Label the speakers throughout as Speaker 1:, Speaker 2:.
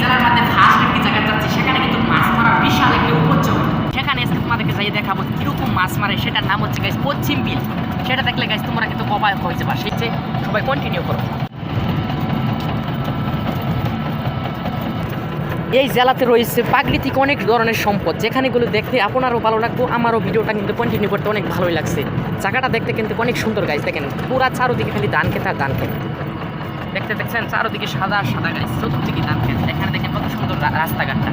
Speaker 1: জেলার মধ্যে ফার্স্ট একটি জায়গায় যাচ্ছি, সেখানে কিন্তু মাছ মারা বিশাল একটি উপযোগ সেখানে এসে তোমাদেরকে যাই দেখাবো কীরকম মাছ মারে, সেটার নাম হচ্ছে গাইস পশ্চিম বিল। সেটা দেখলে গাইস তোমরা কিন্তু অবাক হয়ে যাবা। সেই যে সবাই কন্টিনিউ করো। এই জেলাতে রয়েছে প্রাকৃতিক অনেক ধরনের সম্পদ। যেখানেগুলো দেখতে আপনারও ভালো লাগবে, আমারও ভিডিওটা কিন্তু কন্টিনিউ করতে অনেক ভালোই লাগছে। জায়গাটা দেখতে কিন্তু অনেক সুন্দর গাছ দেখেন। পুরা চারোদিকে খালি ধান খেতে আর ধান খেতে। দেখতে দেখছেন, চারোদিকে সাদা সাদা গাছ চতুর্দিকে ধান এখানে দেখেন কত সুন্দর রাস্তাঘাটটা।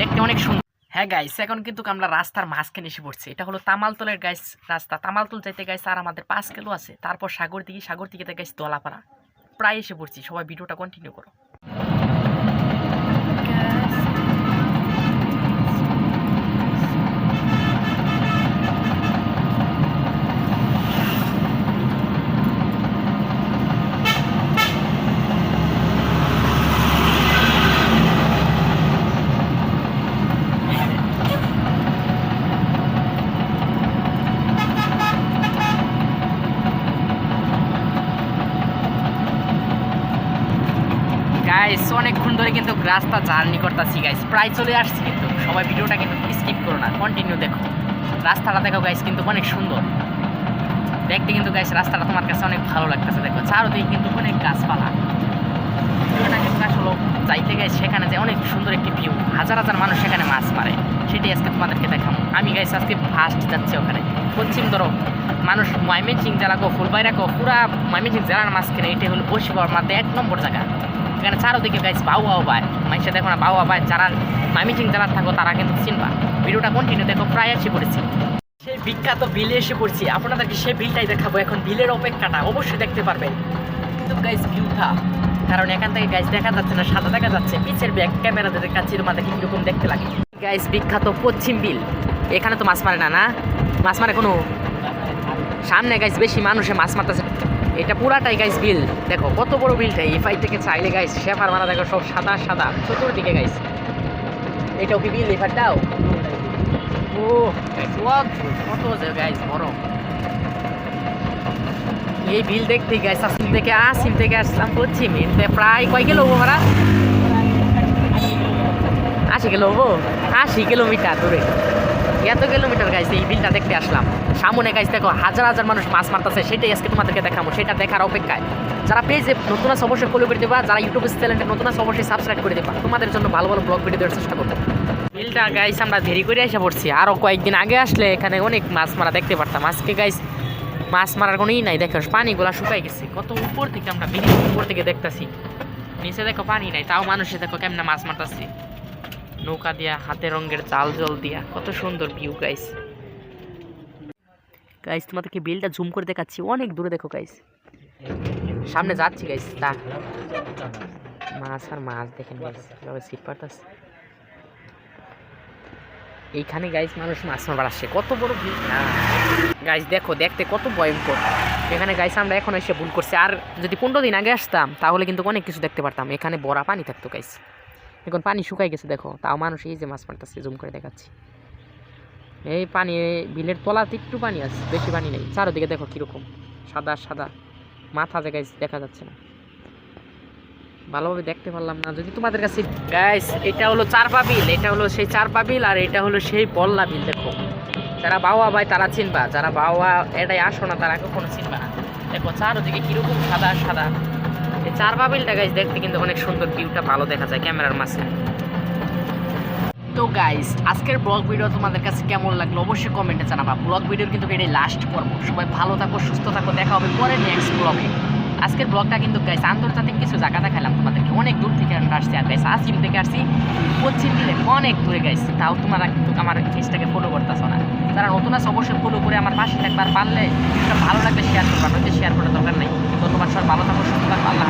Speaker 1: দেখতে অনেক সুন্দর হ্যাঁ গাইস এখন কিন্তু আমরা রাস্তার মাঝখানে এসে পড়ছি। এটা হলো তামালতলের গাইস রাস্তা। তামালতল যাইতে গাইস আর আমাদের পাঁচ কিলো আছে। তারপর সাগর দিকে সাগর দিকে গাইস দলাপাড়া। প্রায় এসে পড়ছি। সবাই ভিডিওটা কন্টিনিউ করো। গাইস অনেকক্ষণ ধরে কিন্তু রাস্তা জার্নি করতেছি গাইস প্রায় চলে আসছি কিন্তু। সবাই ভিডিওটা কিন্তু স্কিপ করো না কন্টিনিউ দেখো। রাস্তাটা দেখো গাইস কিন্তু অনেক সুন্দর। দেখতে কিন্তু গাইস রাস্তাটা তোমার কাছে অনেক ভালো লাগতেছে, দেখো। চারোদিকে কিন্তু অনেক গাছপালা। এটা কিন্তু আসলে যাইতে গাইস সেখানে যে অনেক সুন্দর একটি ভিউ হাজার হাজার মানুষ সেখানে মাছ মারে। সেটাই আজকে তোমাদেরকে দেখাবো। আমি গাইস আজকে ফার্স্ট যাচ্ছি ওখানে। পশ্চিম ধরো, মানুষ ময়মনসিং জেলা গো, ফুলবাইরা গো, পুরা ময়মনসিং জেলার মাঝখানে, এটাই হলো বসিবার মধ্যে এক নম্বর জায়গা। এখানে চারোদিকে গাইস বাউ বাউ পায় মানুষে দেখো না বাউ পায় যারা ময়মনসিং জেলার থাকো, তারা কিন্তু চিনবা। ভিডিওটা কন্টিনিউ দেখো, প্রায় এসে পড়েছি। সেই বিখ্যাত বিলে এসে পড়ছি। আপনাদেরকে সেই বিলটাই দেখাবো। এখন বিলের অপেক্ষাটা অবশ্যই দেখতে পারবেন। কিন্তু গাইস ভিউটা কারণ এখান থেকে গাইস দেখা যাচ্ছে না, সাদা দেখা যাচ্ছে। পিছের ব্যাক ক্যামেরা দেখাচ্ছি তোমাদেরকে কীরকম দেখতে লাগে। গাইস বিখ্যাত পশ্চিম বিল। এখানে তো মাছ মারে না না? মাছ মারে কোনো? সামনে গাইস বেশি মানুষে মাছ মারতেছে। এটা পুরাটাই গাইস বিল দেখো, কত বড় বিলটা এই ফাইট থেকে চাইলে গাইস শেফার মারা দেখো সব সাদা সাদা, চতুর্দিকে গাইস এটাও কি বিল এই ফাইটটাও ও কত কত গাইস বড়। এই বিল দেখতে গাইস আসিম থেকে আসিম থেকে আসলাম পশ্চিম প্রায় কয় কিলো ভাড়া? আশি কিলো হব। আশি কিলোমিটার দূরে। এত কিলোমিটার গাইছে এই বিলটা দেখতে আসলাম। সামনে গাইছে দেখো, হাজার হাজার মানুষ মাছ মারতেছে, সেটাই আজকে তোমাদেরকে দেখাবো, সেটা দেখার অপেক্ষায়। যারা পেজে নতুন আছে, অবশ্যই ফলো করে দেবা, যারা ইউটিউব চ্যানেলটা নতুন আছে, অবশ্যই সাবস্ক্রাইব করে দেবা। তোমাদের জন্য ভালো ভালো ব্লগ ভিডিও দেওয়ার চেষ্টা করব। বিলটা গাইছে আমরা দেরি করে এসে পড়ছি। আরও কয়েকদিন আগে আসলে এখানে অনেক মাছ মারা দেখতে পারতাম। আজকে গাইস মাছ মারার কোনো ই নাই। দেখো, পানিগুলা শুকাই গেছে। কত উপর থেকে আমরা বিলের উপর থেকে দেখতাছি। নিচে দেখো পানি নাই, তাও মানুষে দেখো কেমনে মাছ মারতাছে। নৌকা দিয়া, হাতে রঙের জাল জল দিয়া। কত সুন্দর ভিউ গাইস গাইস তোমাদেরকে বিলটা জুম করে দেখাচ্ছি, অনেক দূরে দেখো গাইস সামনে যাচ্ছি গাইস তা। মাছ আর মাছ দেখেন গাইস সিট পারতাছে এইখানে গাইস মানুষ মাছ মারবার আসছে কত বড় ভিড় গাইস দেখো, দেখতে কত ভয়ঙ্কর। এখানে গাইস আমরা এখন এসে ভুল করছি। আর যদি পনেরো দিন আগে আসতাম, তাহলে কিন্তু অনেক কিছু দেখতে পারতাম। এখানে বড়া পানি থাকতো গাইস এখন পানি শুকাই গেছে, দেখো। তাও মানুষ এই যে মাছ মারতেছে জুম করে দেখাচ্ছি। এই পানি বিলের তলাতে একটু পানি আছে, বেশি পানি নেই। চারোদিকে দেখো কীরকম, সাদা সাদা। মাথা যে গাইস দেখা যাচ্ছে না। ভালোভাবে দেখতে পারলাম না। যদি তোমাদের কাছে গাইস এটা হলো চারপা বিল, এটা হলো সেই চারপা বিল, আর এটা হলো সেই বল্লা বিল, দেখো। যারা বাবা ভাই, তারা চিনবা। যারা বাবা এটাই আসো না, তারা কখনো চিনবা না। দেখো, চারোদিকে কীরকম সাদা সাদা। এই চারপা বিলটা গাইস দেখতে কিন্তু অনেক সুন্দর ভিউটা ভালো দেখা যায় ক্যামেরার মাঝখানে তো গাইস আজকের ব্লগ ভিডিও তোমাদের কাছে কেমন লাগল অবশ্যই কমেন্টে জানাবা। ব্লগ ভিডিওর কিন্তু এটাই লাস্ট পর্ব। সবাই ভালো থাকো, সুস্থ থাকো, দেখা হবে পরে নেক্সট ব্লগে আজকের ব্লগটা কিন্তু গাইস আন্তর্জাতিক কিছু জায়গা দেখালাম তোমাদেরকে। অনেক দূর থেকে আমরা আসছি, আর গাইস আসিম থেকে আসছি পশ্চিম দিলে অনেক দূরে গাইস তাও তোমরা কিন্তু আমার পেজটাকে ফলো করতেছো না যারা নতুন আছে, অবশ্যই ফলো করে আমার পাশে একবার পারলে ভালো লাগলে শেয়ার করবার। নয়তো শেয়ার করার দরকার নেই। ধন্যবাদ সবাই, ভালো থাকো, সুস্থ থাকো, আল্লাহ